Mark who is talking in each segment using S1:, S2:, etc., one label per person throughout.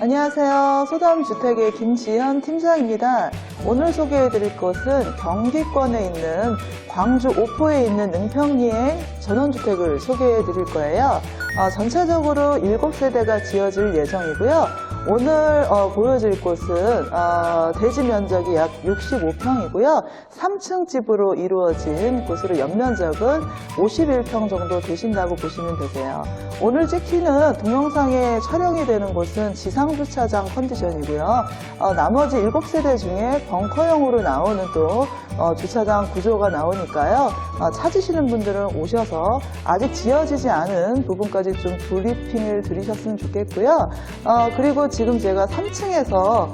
S1: 안녕하세요. 소담주택의 김지현 팀장입니다. 오늘 소개해드릴 곳은 경기권에 있는 광주 오포에 있는 능평리의 전원주택을 소개해드릴 거예요. 어, 전체적으로 7세대가 지어질 예정이고요. 오늘 어, 보여드릴 곳은 어, 대지 면적이 약 65평이고요. 3층 집으로 이루어진 곳으로 연면적은 51평 정도 되신다고 보시면 되세요. 오늘 찍히는 동영상에 촬영이 되는 곳은 지상주차장 컨디션이고요. 어, 나머지 7세대 중에 벙커형으로 나오는 또 어, 주차장 구조가 나오니까요. 어, 찾으시는 분들은 오셔서 아직 지어지지 않은 부분까지 좀 브리핑을 드리셨으면 좋겠고요. 어, 그리고 지금 제가 3층에서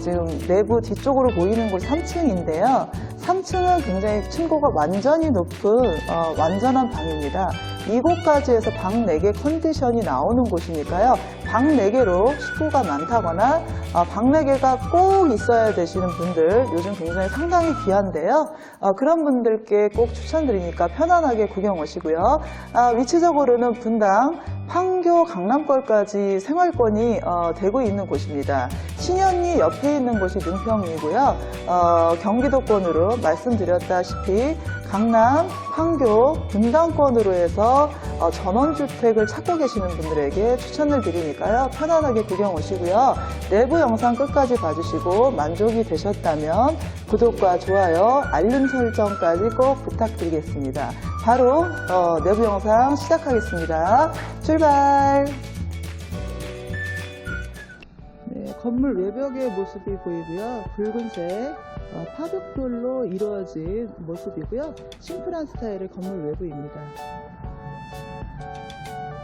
S1: 지금 내부 뒤쪽으로 보이는 곳 3층인데요. 3층은 굉장히 층고가 완전히 높은 어, 완전한 방입니다. 이곳까지 해서 방 4개 컨디션이 나오는 곳이니까요. 방 4개로 식구가 많다거나 어, 방 4개가 꼭 있어야 되시는 분들 요즘 굉장히 상당히 귀한데요. 어, 그런 분들께 꼭 추천드리니까 편안하게 구경 오시고요. 아, 위치적으로는 분당 판교 강남권까지 생활권이 어, 되고 있는 곳입니다. 신현리 옆에 있는 곳이 능평이고요. 어, 경기도권으로 말씀드렸다시피 강남, 판교, 분당권으로 해서 어, 전원주택을 찾고 계시는 분들에게 추천을 드리니까요. 편안하게 구경 오시고요. 내부 영상 끝까지 봐주시고 만족이 되셨다면 구독과 좋아요, 알림 설정까지 꼭 부탁드리겠습니다. 바로 어, 내부 영상 시작하겠습니다. 출발! 네, 건물 외벽의 모습이 보이고요. 붉은색 어, 파벽돌로 이루어진 모습이고요. 심플한 스타일의 건물 외부입니다.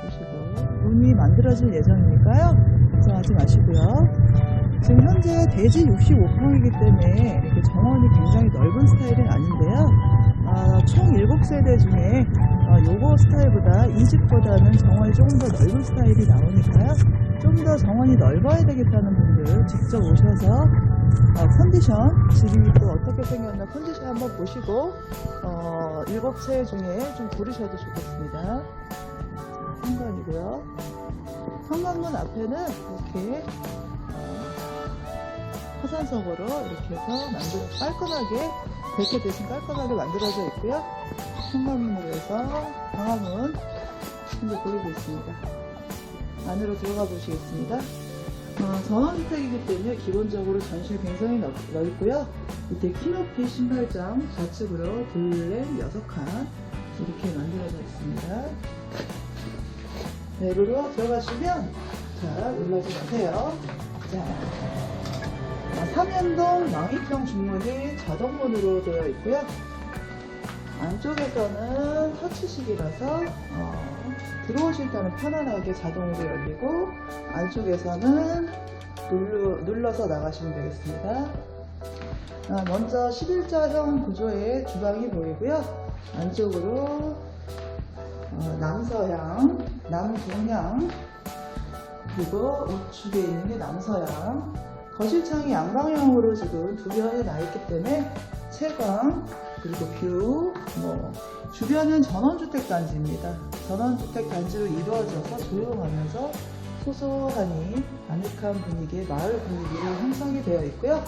S1: 보시고 문이 만들어질 예정이니까요. 걱정하지 마시고요. 지금 현재 대지 65평이기 때문에 정원이 굉장히 넓은 스타일은 아닌데요. 아, 총 7세대 중에 어, 요거 스타일보다 이 집보다는 정원이 조금 더 넓은 스타일이 나오니까요. 좀 더 정원이 넓어야 되겠다는 분들 직접 오셔서 어, 컨디션, 집이 또 어떻게 생겼나 컨디션 한번 보시고 어, 7채 중에 좀 고르셔도 좋겠습니다. 자, 현관이고요. 현관문 앞에는 이렇게 어, 화산석으로 이렇게 해서 만들어 깔끔하게 베개 대신 깔끔하게 만들어져 있고요. 현관문으로 해서 방화문 현재 보이고 있습니다. 안으로 들어가 보시겠습니다. 어, 전원주택이기 때문에 기본적으로 전실 굉장히 넓, 넓고요. 밑에 키높이 신발장 좌측으로 둘레 여섯 칸 이렇게 만들어져 있습니다. 내부로 들어가시면 자 놀라지 마세요. 자 아, 삼연동 망이평 중문이 자동문으로 되어 있고요. 안쪽에서는 터치식이라서 어, 들어오실 때는 편안하게 자동으로 열리고 안쪽에서는 눌러, 눌러 서 나가시면 되겠습니다. 아, 먼저 11자형 구조의 주방이 보이고요. 안쪽으로 어, 남서향, 남동향 그리고 우측에 있는 게 남서향 거실창이 양방향으로 지금 두 개에 나 있기 때문에 채광 그리고 뷰, 뭐 주변은 전원주택 단지입니다. 전원주택 단지로 이루어져서 조용하면서 소소하니 아늑한 분위기의 마을 분위기로 형성이 되어 있고요.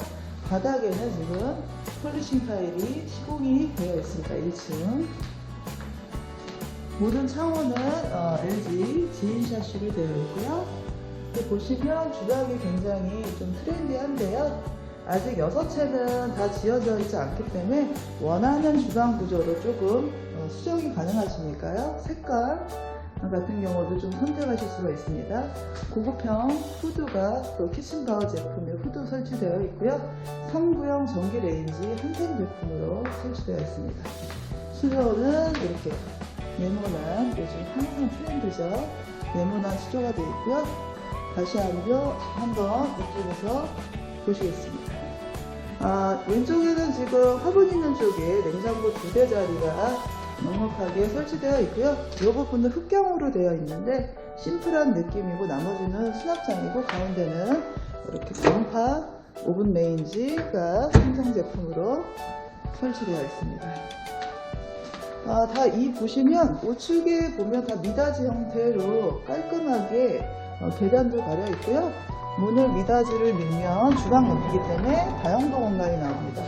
S1: 바닥에는 지금 폴리싱 타일이 시공이 되어 있습니다. 1층. 모든 창호는 어, LG 지인 샤시로 되어 있고요. 보시면 주방이 굉장히 좀 트렌디한데요. 아직 6채는 다 지어져 있지 않기 때문에 원하는 주방 구조로 조금 어, 수정이 가능하시니까요. 색깔 같은 경우도 좀 선택하실 수가 있습니다. 고급형 후드가 또 키친바우 제품의 후드 설치되어 있고요. 3구형 전기 레인지 한샘 제품으로 설치되어 있습니다. 수조는 이렇게 네모난 요즘 항상 트렌드죠. 네모난 수조가 되어 있고요. 다시 한번 한번 이쪽에서 보시겠습니다. 아, 왼쪽에는 지금 화분 있는 쪽에 냉장고 두 대 자리가 넉넉하게 설치되어 있고요. 이 부분은 흑경으로 되어 있는데 심플한 느낌이고 나머지는 수납장이고 가운데는 이렇게 공파 오븐 레인지가 삼성 제품으로 설치되어 있습니다. 아, 다 이 보시면 우측에 보면 다 미닫이 형태로 깔끔하게 어, 계단도 가려 있고요. 문을 미닫이를 밀면 주방 옆이기 때문에 다용도 공간이 나옵니다.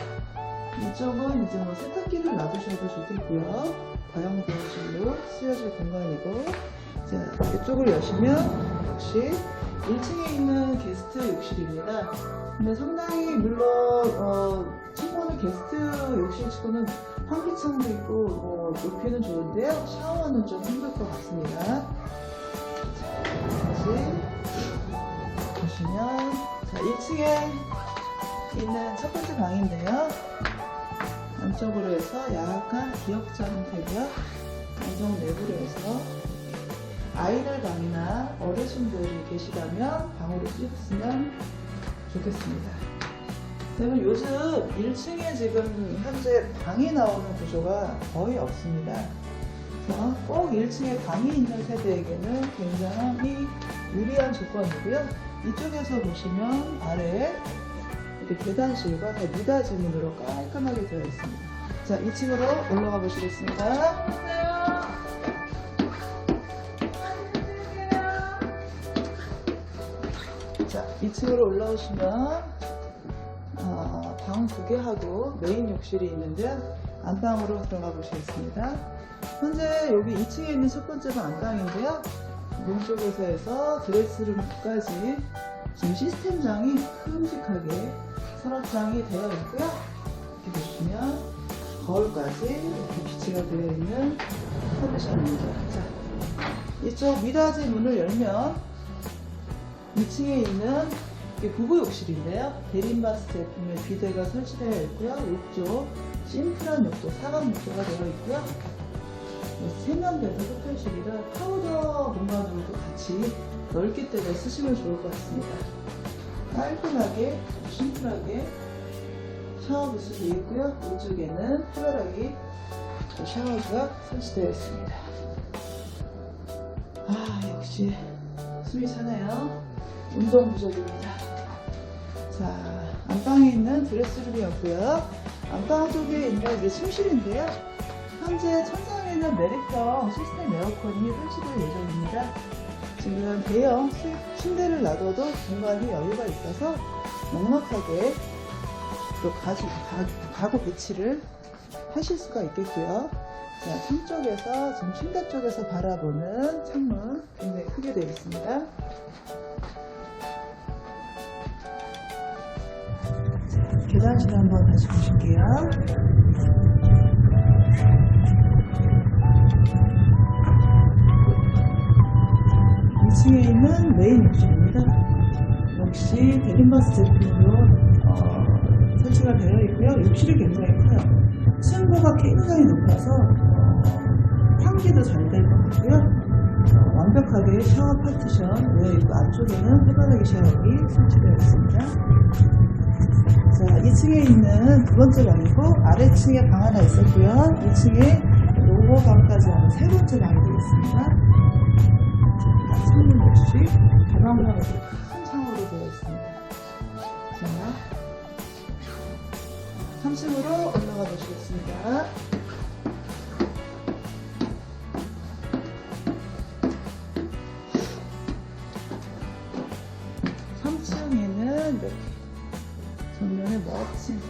S1: 이쪽은 이제 뭐 세탁기를 놔두셔도 좋겠고요. 다용도실로 쓰여질 공간이고, 자, 이쪽을 여시면 역시 1층에 있는 게스트 욕실입니다. 근데 상당히 물론 어, 창문은 게스트 욕실치고는 환기창도 있고 뭐 높이는 좋은데요. 샤워는 좀 힘들 것 같습니다. 자, 다시 보시면 자 1층에 있는 첫 번째 방인데요. 안쪽으로 해서 약간 기역자 형태고요. 안쪽 내부로 해서 아이들 방이나 어르신들이 계시다면 방으로 쓰셨으면 좋겠습니다. 그러면 요즘 1층에 지금 현재 방이 나오는 구조가 거의 없습니다. 꼭 1층에 방이 있는 세대에게는 굉장히 유리한 조건이고요. 이쪽에서 보시면 아래에 이렇게 계단실과 다 미닫이문으로 깔끔하게 되어 있습니다. 자, 2층으로 올라가 보시겠습니다. 자, 2층으로 올라오시면 어, 방두 개 하고 메인 욕실이 있는데 안방으로 들어가 보시겠습니다. 현재 여기 2층에 있는 첫 번째 방 안방인데요. 문쪽에서 해서 드레스룸까지 지금 시스템장이 큼직하게 서랍장이 되어 있고요. 이렇게 보시면 거울까지 이렇게 비치가 되어 있는 컨디션입니다. 자, 이쪽 미닫이 문을 열면 2층에 있는 이게 부부 욕실인데요. 대림바스 제품의 비데가 설치되어 있고요. 욕조, 심플한 욕조, 사각 욕조가 되어 있고요. 세면대도 호텔식이라 파우더 공간으로도 같이 넓기 때문에 쓰시면 좋을 것 같습니다. 깔끔하게, 심플하게 샤워 부스 되어 있고요. 이쪽에는 특별하게 샤워기가 설치되어 있습니다. 아, 역시 숨이 차네요. 운동 부족입니다. 자, 안방에 있는 드레스룸이었고요. 안방 쪽에 있는 이게 침실인데요. 현재 천장 에는 메리평 시스템 에어컨이 설치될 예정입니다. 지금 대형 수입 침대를 놔둬도 공간이 여유가 있어서 넉넉하게 또 가지, 가, 가구 배치를 하실 수가 있겠고요. 자, 창 쪽에서 지금 침대 쪽에서 바라보는 창문 굉장히 크게 되어 있습니다. 계단실 한번 다시 보실게요. 이층에 있는 메인 욕실입니다. 역시 대림바스 제품으로 어, 설치가 되어 있고요. 욕실이 굉장히 커요. 층고가 굉장히 높아서 어, 환기도 잘 될 것 같고요. 어, 완벽하게 샤워 파티션 되어 있고 안쪽에는 해바라기 샤워기 설치되어 있습니다. 자, 2층에 있는 두 번째 방이고 아래층에 방 하나 있었고요. 2층에 로고 방까지 하는 세 번째 방이 되겠습니다. 역시 다방방으로 큰 창으로 되어 있습니다. 자, 3층으로 올라가 보시겠습니다. 이렇게 전면에 멋진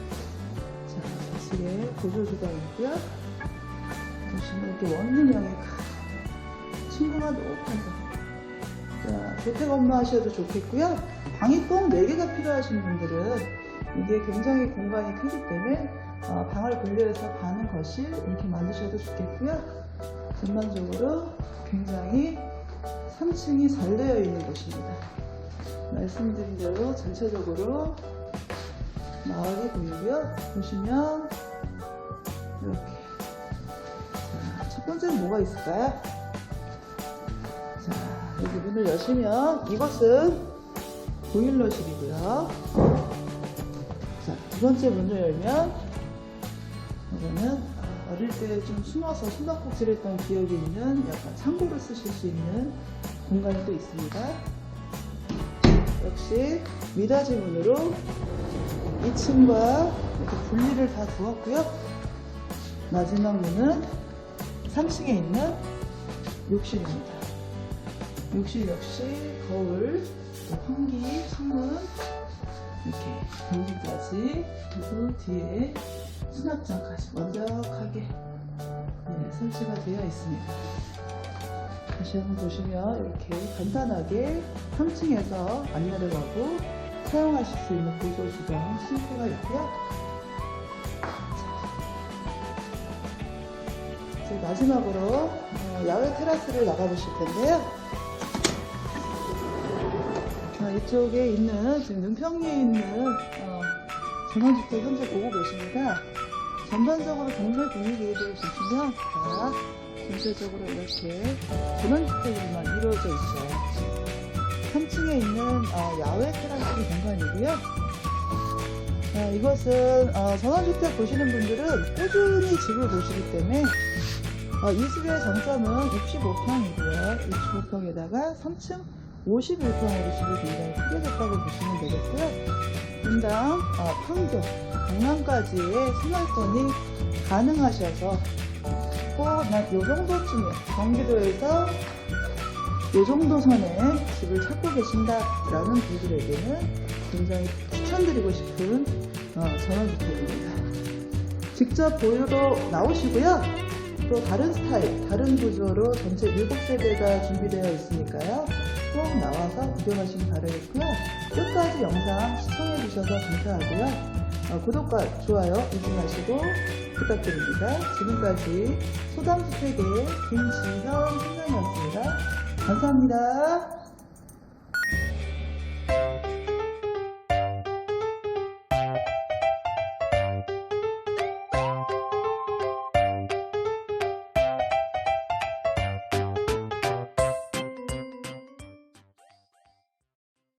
S1: 자, 거실에 보조주방이고요. 보시면 이렇게 원룸형의 큰 친구가 높아서 자, 재택 업무 하셔도 좋겠고요. 방이 꼭 4개가 필요하신 분들은 이게 굉장히 공간이 크기 때문에 어, 방을 분류해서 반은 거실 이렇게 만드셔도 좋겠고요. 전반적으로 굉장히 3층이 잘 되어 있는 곳입니다. 말씀드린 대로 전체적으로 마을이 보이고요. 보시면 이렇게 자, 첫 번째는 뭐가 있을까요? 자, 여기 문을 여시면 이것은 보일러실이고요. 자, 두 번째 문을 열면 이거는 어릴 때 좀 숨어서 숨바꼭질했던 기억이 있는 약간 창고를 쓰실 수 있는 공간이 또 있습니다. 역시 미닫이 문으로 2층과 이렇게 분리를 다 두었고요. 마지막 문은 3층에 있는 욕실입니다. 욕실 역시 거울 또 환기, 창문 이렇게 여기까지 그리고 뒤에 수납장까지 완벽하게 네, 설치가 되어 있습니다. 다시 한번 보시면 이렇게 간단하게 3층에서 안 내려가고 사용하실 수 있는 보조 주방 싱크가 있고요. 자, 이제 마지막으로 어, 야외 테라스를 나가보실 텐데요. 어, 이쪽에 있는 지금 능평리에 있는 어, 전원주택 현재 보고 계십니다. 전반적으로 동네 분위기를 보시면 다 전체적으로 이렇게 전원주택으로만 이루어져 있어요. 3층에 있는 어, 야외 테라스 공간이고요. 어, 이것은 어, 전원주택 보시는 분들은 꾸준히 집을 보시기 때문에 어, 이 집의 장점은 65평이고요. 65평에다가 3층 51평으로 집을 굉장히 크게 졌다고 보시면 되겠고요. 분당 어, 판교, 강남까지의 생활권이 가능하셔서 꼭난요 정도쯤에 경기도에서 요 정도 선에 집을 찾고 계신다라는 분들에게는 굉장히 추천드리고 싶은 어, 전원주택입니다. 직접 보유로 나오시고요. 또 다른 스타일, 다른 구조로 전체 7세대가 준비되어 있으니까요. 꼭 나와서 구경하시기 바라겠고요. 끝까지 영상 시청해 주셔서 감사하고요. 어, 구독과 좋아요 잊지 마시고 부탁드립니다. 지금까지 소담주택의 김지현 팀장이었습니다. 감사합니다.